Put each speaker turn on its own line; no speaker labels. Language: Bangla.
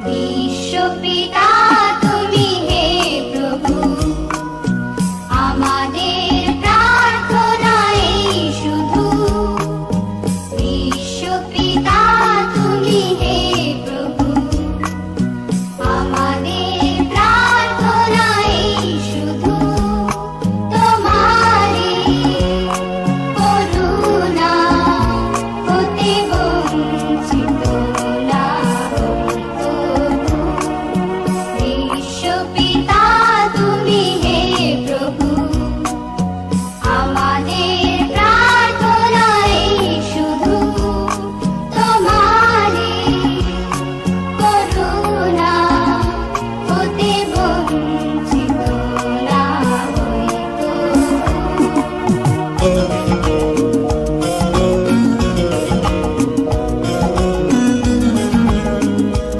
বিশ্বপিতা তুমি হে আমাদের প্রার্থনা এই শুধু Thank you.